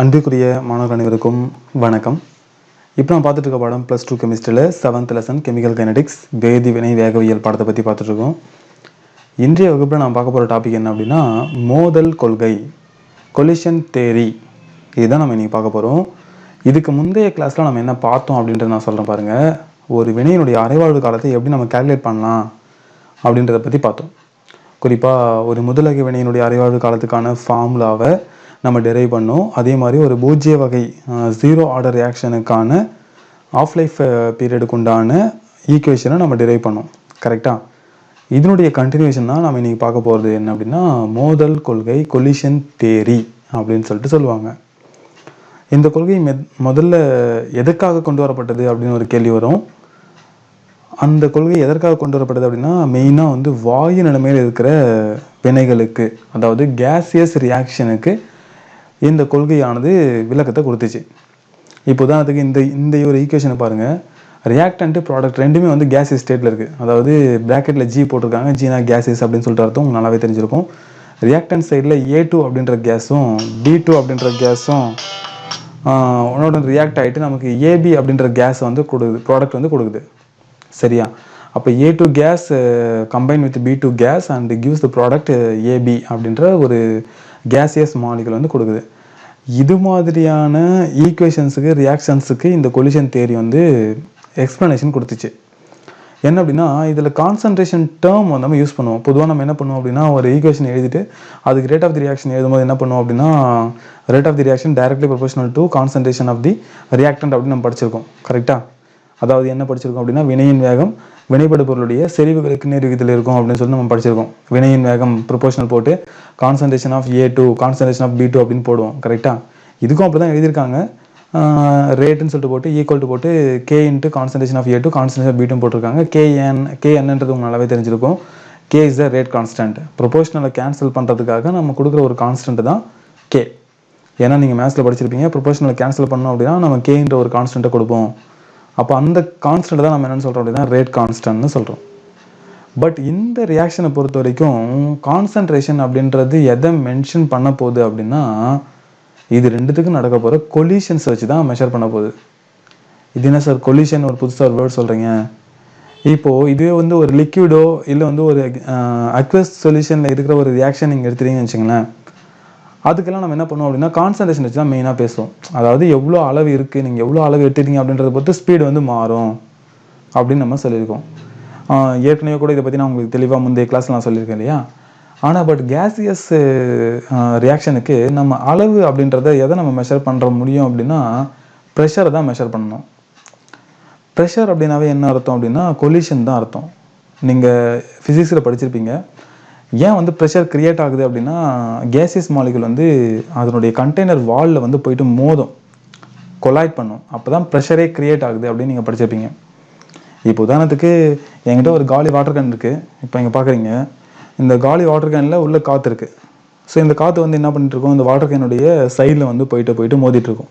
அன்பிற்குரிய மாணவர் அனைவருக்கும் வணக்கம். இப்போ நான் பார்த்துட்டு இருக்க பாடம் ப்ளஸ் டூ கெமிஸ்ட்ரியில் செவன்த் லெசன் கெமிக்கல் கைனடிக்ஸ் வேதி வினை வேகவியல் பாடத்தை பற்றி பார்த்துட்ருக்கோம் இன்றைய வகுப்பில் நான் பார்க்க போகிற டாபிக் என்ன அப்படின்னா மோதல் கொள்கை கொலிஷன் தேரி இதுதான் நம்ம இன்றைக்கி பார்க்க போகிறோம் இதுக்கு முந்தைய கிளாஸில் நம்ம என்ன பார்த்தோம் அப்படின்றத நான் சொல்கிறேன் பாருங்கள் ஒரு வினையினுடைய அரைவாழ்வு காலத்தை எப்படி நம்ம கேல்குலேட் பண்ணலாம் அப்படின்றத பற்றி பார்த்தோம். குறிப்பாக ஒரு முதலக வினையினுடைய அரைவாழ்வு காலத்துக்கான ஃபார்முலாவை நம்ம டெரைவ் பண்ணோம். அதே மாதிரி ஒரு பூஜ்ய வகை ஜீரோ ஆர்டர் ரியாக்ஷனுக்கான ஆஃப் லைஃப் பீரியடுக்கு உண்டான ஈக்குவேஷனை நம்ம டெரைவ் பண்ணோம். கரெக்டாக இதனுடைய கண்டினியூஷன் தான் நம்ம இன்றைக்கி பார்க்க போகிறது என்ன அப்படின்னா மோதல் கொள்கை கொலிஷன் தேரி அப்படின்னு சொல்லிட்டு சொல்லுவாங்க. இந்த கொள்கை மெத் முதல்ல எதுக்காக கொண்டு வரப்பட்டது அப்படின்னு ஒரு கேள்வி வரும். அந்த கொள்கை எதற்காக கொண்டு வரப்பட்டது அப்படின்னா மெயினாக வந்து வாயு நிலைமையில் இருக்கிற வினைகளுக்கு அதாவது கேசியஸ் ரியாக்ஷனுக்கு இந்த கொள்கையானது விளக்கத்தை கொடுத்துச்சு. இப்போ உதாரணத்துக்கு இந்த இந்த ஒரு ஈக்குவேஷனை பாருங்கள் ரியாக்டன்ட்டு ப்ராடக்ட் ரெண்டுமே வந்து கேஸ் ஸ்டேட்டில் இருக்குது அதாவது ப்ராக்கெட்டில் ஜி போட்டிருக்காங்க. ஜீனா கேசியஸ் அப்படின்னு சொல்லிட்டு அர்த்தம். உங்களுக்கு நல்லாவே தெரிஞ்சிருக்கும். ரியாக்டன் சைடில் ஏ டூ அப்படின்ற கேஸும் பி டூ அப்படின்ற கேஸும் உன்னோட ரியாக்ட் ஆகிட்டு நமக்கு ஏபி அப்படின்ற கேஸ் வந்து கொடுக்குது ப்ராடக்ட் வந்து கொடுக்குது. சரியா? அப்போ A two gas combine with B two gas and gives the product AB அப்படின்ற ஒரு கேசியஸ் மாலிகள் வந்து கொடுக்குது. இது மாதிரியான ஈக்குவேஷன்ஸுக்கு ரியாக்ஷன்ஸுக்கு இந்த கொலிஷன் தேரி வந்து எக்ஸ்ப்ளனேஷன் கொடுத்துச்சு. என்ன அப்படின்னா இதில் கான்சன்ட்ரேஷன் டேர்ம் வந்து நம்ம யூஸ் பண்ணுவோம். பொதுவாக நம்ம என்ன பண்ணுவோம் அப்படின்னா ஒரு ஈக்குவேஷன் எழுதிட்டு அதுக்கு ரேட் ஆஃப் தி ரியாக்ஷன் எழுதும்போது என்ன பண்ணுவோம் அப்படின்னா rate of the reaction directly proportional to concentration of the reactant அப்படின்னு நம்ம படிச்சிருக்கோம். கரெக்டாக அதாவது என்ன படிச்சிருக்கோம் அப்படின்னா வினையின் வேகம் வினைப்படு பொருளுடைய செறிவுகளுக்கு நேர் விகிதத்தில் இருக்கும் அப்படின்னு சொல்லி நம்ம படிச்சிருக்கோம். வினையின் வேகம் ப்ரொபோஷனல் போட்டு concentration of A two concentration of B two அப்படின்னு போடுவோம் கரெக்டாக இதுக்கும் அப்படி தான் எழுதியிருக்காங்க ரேட்டுன்னு சொல்லிட்டு போட்டு ஈக்குவல் டு போட்டு K into concentration of A two concentration B two போட்டிருக்காங்க. கேஎன் கேஎன்ன்றது உங்களுக்கு நல்லாவே தெரிஞ்சிருக்கும். K is the rate constant ப்ரொபோஷனலை cancel பண்ணுறதுக்காக நம்ம கொடுக்குற ஒரு கான்ஸ்டன்ட் தான் கே ஏன்னா நீங்கள் மேத்ஸில் படிச்சிருப்பீங்க. ப்ரொபோஷனலை கேன்சல் பண்ணோம் அப்படின்னா நம்ம கேன்ற ஒரு கான்ஸ்டன்ட்டை கொடுப்போம். அப்போ அந்த கான்ஸ்டன்ட் தான் நம்ம என்னென்னு சொல்கிறோம் அப்படின்னா ரேட் கான்ஸ்டன்ட்னு சொல்கிறோம் பட் இந்த ரியாக்ஷனை பொறுத்த வரைக்கும் கான்சன்ட்ரேஷன் அப்படின்றது எதை மென்ஷன் பண்ண போகுது அப்படின்னா இது ரெண்டுத்துக்கும் நடக்க போகிற கொலிஷன்ஸ் வச்சு தான் மெஷர் பண்ண போகுது. இது என்ன சார் கொலிஷன் ஒரு புதுசாக ஒரு வேர்ட் சொல்கிறீங்க இப்போது இதுவே வந்து ஒரு லிக்விடோ இல்லை வந்து ஒரு அக்வஸ் சொல்யூஷனில் இருக்கிற ஒரு ரியாக்ஷன் நீங்கள் எடுத்துட்டீங்கன்னு வச்சுங்களேன் அதுக்கெல்லாம் நம்ம என்ன பண்ணுவோம் அப்படின்னா கான்சன்ட்ரேஷன் வச்சு தான் மெயினாக பேசுவோம். அதாவது எவ்வளோ அளவு இருக்குது நீங்கள் எவ்வளோ அளவு எடுத்துட்டீங்க அப்படின்றத பொறுத்து ஸ்பீடு வந்து மாறும் அப்படின்னு நம்ம சொல்லியிருக்கோம். ஏற்கனவே கூட இதை பற்றி நான் உங்களுக்கு தெளிவாக முந்தைய கிளாஸ் நான் சொல்லியிருக்கேன் இல்லையா? ஆனால் பட் கேசியஸ் ரியாக்ஷனுக்கு நம்ம அளவு அப்படின்றத எதை நம்ம மெஷர் பண்ணுற முடியும் அப்படின்னா ப்ரெஷரை தான் மெஷர் பண்ணணும். ப்ரெஷர் அப்படின்னாவே என்ன அர்த்தம் அப்படின்னா கொலிஷன் தான் அர்த்தம். நீங்கள் ஃபிசிக்ஸில் படிச்சிருப்பீங்க. ஏன் வந்து ப்ரெஷர் கிரியேட் ஆகுது அப்படின்னா கேசியஸ் மாலிகுல் வந்து அதனுடைய கண்டெய்னர் வாலில் வந்து போயிட்டு மோதும் கொலாய்ட் பண்ணும். அப்போ தான் ப்ரெஷரே கிரியேட் ஆகுது அப்படின்னு நீங்கள் படிச்சிருப்பீங்க. இப்போ உதாரணத்துக்கு என்கிட்ட ஒரு காலி வாட்டர் கேன் இருக்குது இப்போ இங்கே பார்க்குறீங்க இந்த காலி வாட்டர் கேனில் உள்ள காற்று இருக்குது ஸோ இந்த காற்று வந்து என்ன பண்ணிட்டுருக்கோம் இந்த வாட்டர் கேனுடைய சைடில் வந்து போயிட்டு போயிட்டு மோதிட்டுருக்கோம்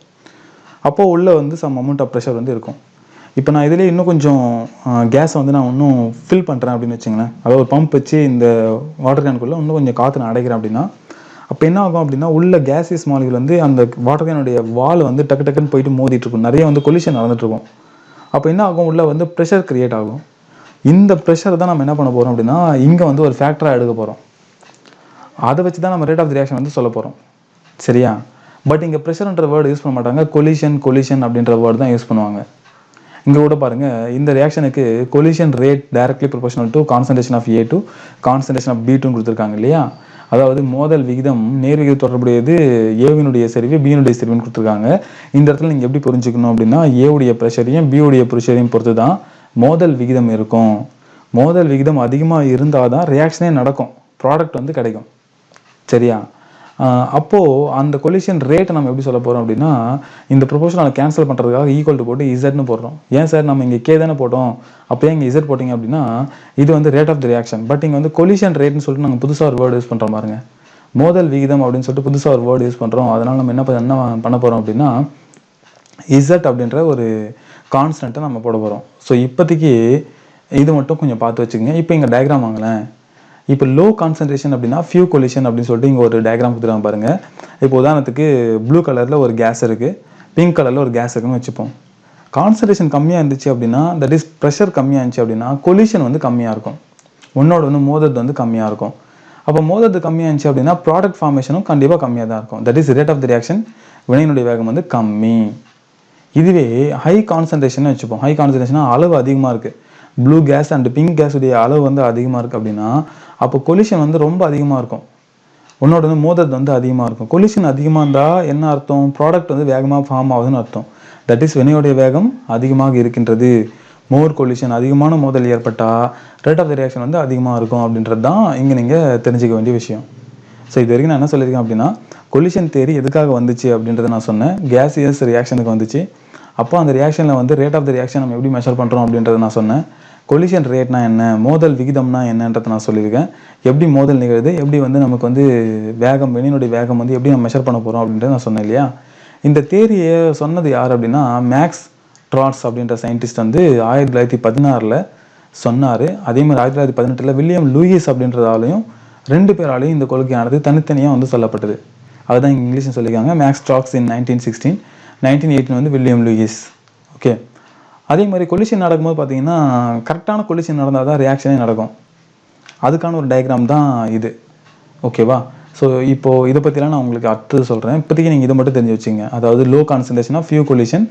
அப்போது உள்ளே வந்து சம் அமௌண்ட் ஆஃப் ப்ரெஷர் வந்து இருக்கும். இப்போ நான் இதிலே இன்னும் கொஞ்சம் கேஸை வந்து நான் இன்னும் ஃபில் பண்ணுறேன் அப்படின்னு வச்சுங்களேன். அதாவது ஒரு பம்ப் வச்சு இந்த வாட்டர் கேனுக்குள்ளே இன்னும் கொஞ்சம் காற்று நான் அடைக்கிறேன் அப்படின்னா அப்போ என்ன ஆகும் அப்படின்னா உள்ள கேசியஸ் மாலிகள் வந்து அந்த வாட்டர் கேனுடைய வால் வந்து டக்கு டக்குன்னு போயிட்டு மோதிட்டு இருக்கும். நிறைய வந்து கொலிஷன் நடந்துட்டுருக்கும் அப்போ என்ன ஆகும்? உள்ள வந்து ப்ரெஷர் கிரியேட் ஆகும். இந்த ப்ரெஷர் தான் நம்ம என்ன பண்ண போகிறோம் அப்படின்னா இங்கே வந்து ஒரு ஃபேக்டராக எடுக்க போகிறோம் அதை வச்சு தான் நம்ம ரேட் ஆஃப் ரியாக்ஷன் வந்து சொல்ல போகிறோம் சரியா? பட் இங்கே ப்ரெஷர்ன்ற வேர்டு யூஸ் பண்ண மாட்டாங்க. கொலிஷன் கொலிஷன் அப்படின்ற வேர்டு தான் யூஸ் பண்ணுவாங்க. இங்கே கூட பாருங்க இந்த ரியாக்ஷனுக்கு collision rate directly proportional to concentration of A two concentration of B டூன்னு கொடுத்துருக்காங்க இல்லையா? அதாவது மோதல் விகிதம் நேர் விகிதம் தொடர்புடையது ஏவினுடைய செறிவு பியினுடைய செறிவுன்னு கொடுத்துருக்காங்க. இந்த இடத்துல நீங்கள் எப்படி புரிஞ்சுக்கணும் அப்படின்னா ஏவுடைய ப்ரெஷரையும் பியுடைய ப்ரெஷரையும் பொறுத்து தான் மோதல் விகிதம் இருக்கும். மோதல் விகிதம் அதிகமாக இருந்தால் தான் ரியாக்ஷனே நடக்கும். ப்ராடக்ட் வந்து கிடைக்கும். சரியா? அப்போது அந்த கொலிஷன் ரேட்டை நம்ம எப்படி சொல்ல போகிறோம் அப்படின்னா இந்த ப்ரொபோஷனலை கேன்சல் பண்ணுறதுக்காக ஈக்குவல் டு போட்டு இசட்னு போடுறோம். ஏன் சார் நம்ம இங்கே கே தானே போட்டோம். அப்போயே இங்கே இசட் போட்டிங்க அப்படின்னா இது வந்து rate of the reaction but இங்கே வந்து கொலிஷன் ரேட்னு சொல்லிட்டு நாங்கள் புதுசாக ஒரு வேர்டு யூஸ் பண்ணுறோம் பாருங்க. மோதல் விகிதம் அப்படின்னு சொல்லிட்டு புதுசாக ஒரு வேர்டு யூஸ் பண்ணுறோம் அதனால் நம்ம என்ன பண்ண- என்ன பண்ண போகிறோம் அப்படின்னா இசட் அப்படின்ற ஒரு கான்ஸ்டன்ட்டை நம்ம போட போகிறோம் ஸோ இப்போதைக்கு இது மட்டும் கொஞ்சம் பார்த்து வச்சுக்கோங்க. இப்போ இங்கே டயக்ராம் வாங்களேன் இப்போ லோ கான்சன்ட்ரேஷன் அப்படின்னா ஃபியூ கொலிஷன் அப்படின்னு சொல்லிட்டு இங்கே ஒரு டயக்ராம் கொடுத்துருவாங்க பாருங்கள் இப்போ உதாரணத்துக்கு ப்ளூ கலரில் ஒரு கேஸ் இருக்குது பிங்க் கலரில் ஒரு கேஸ் இருக்குன்னு வச்சுப்போம். கான்சன்ட்ரேஷன் கம்மியாக இருந்துச்சு அப்படின்னா தட் இஸ் ப்ரெஷர் கம்மியாக இருந்துச்சு அப்படின்னா கொலிஷன் வந்து கம்மியாக இருக்கும். ஒன்னோட ஒன்று மோதது வந்து கம்மியாக இருக்கும். அப்போ மோதது கம்மியாக இருந்துச்சு அப்படின்னா ப்ராடக்ட் ஃபார்மேஷனும் கண்டிப்பாக கம்மியாக தான் இருக்கும். That is rate of the reaction வினையினுடைய வேகம் வந்து கம்மி. இதுவே ஹை கான்சன்ட்ரேஷன் வச்சுப்போம். ஹை கான்சன்ட்ரேஷனாக அளவு அதிகமாக இருக்குது ப்ளூ கேஸ் அண்ட் பிங்க் கேஸுடைய அளவு வந்து அதிகமாக இருக்குது அப்படின்னா அப்போ கொலிஷன் வந்து ரொம்ப அதிகமாக இருக்கும். உன்னோட வந்து மோதல் வந்து அதிகமாக இருக்கும். கொலிஷன் அதிகமாக இருந்தால் என்ன அர்த்தம்? ப்ராடக்ட் வந்து வேகமாக ஃபார்ம் ஆகுதுன்னு அர்த்தம். தட் இஸ் வினையுடைய வேகம் அதிகமாக இருக்கின்றது. மோர் கொலிஷன் அதிகமான மோதல் ஏற்பட்டால் ரேட் ஆஃப் த ரியாக்ஷன் வந்து அதிகமாக இருக்கும் அப்படின்றது தான் இங்கே நீங்கள் தெரிஞ்சுக்க வேண்டிய விஷயம். ஸோ இது வரைக்கும் நான் என்ன சொல்லியிருக்கேன் அப்படின்னா கொலிஷன் தேரி எதுக்காக வந்துச்சு அப்படின்றத நான் சொன்னேன். கேசியஸ் ரியாக்ஷனுக்கு வந்துச்சு. அப்போ அந்த ரியாக்ஷனில் வந்து ரேட் ஆஃப் த ரியாக்ஷன் நம்ம எப்படி மெஷர் பண்ணுறோம் அப்படின்றத நான் சொன்னேன். கொலிஷன் ரேட்னா என்ன மோதல் விகிதம்னா என்னன்றதை நான் சொல்லியிருக்கேன். எப்படி மோதல் நிகழ்து எப்படி வந்து நமக்கு வந்து வேகம் வெளியினுடைய வேகம் வந்து எப்படி நம்ம மெஷர் பண்ண போகிறோம் அப்படின்றத நான் சொன்னேன் இல்லையா? இந்த தேரியை சொன்னது யார் அப்படின்னா மேக்ஸ் ட்ராட்ஸ் அப்படின்ற சயின்டிஸ்ட் வந்து ஆயிரத்தி தொள்ளாயிரத்தி பதினாறில் சொன்னார். அதே மாதிரி ஆயிரத்தி தொள்ளாயிரத்தி பதினெட்டில் வில்லியம் லூயிஸ் அப்படின்றதாலையும் ரெண்டு பேராலையும் இந்த கொள்கையானது தனித்தனியாக வந்து சொல்லப்பட்டது. அதுதான் இங்கிலீஷில் சொல்லியிருக்காங்க. Max Trautz in nineteen sixteen nineteen eighteen வந்து வில்லியம் லூயிஸ். ஓகே அதே மாதிரி கொலிஷன் நடக்கும்போது பார்த்தீங்கன்னா கரெக்டான கொலிஷன் நடந்தால் தான் ரியாக்ஷனே நடக்கும். அதுக்கான ஒரு டயக்ராம் தான் இது. ஓகேவா ஸோ இப்போது இதை பற்றிலாம் நான் உங்களுக்கு அடுத்தது சொல்கிறேன் இப்போதைக்கு நீங்கள் இதை மட்டும் தெரிஞ்சு வச்சுங்க. அதாவது லோ கான்சன்ட்ரேஷனாக ஃபியூ கொலிஷன்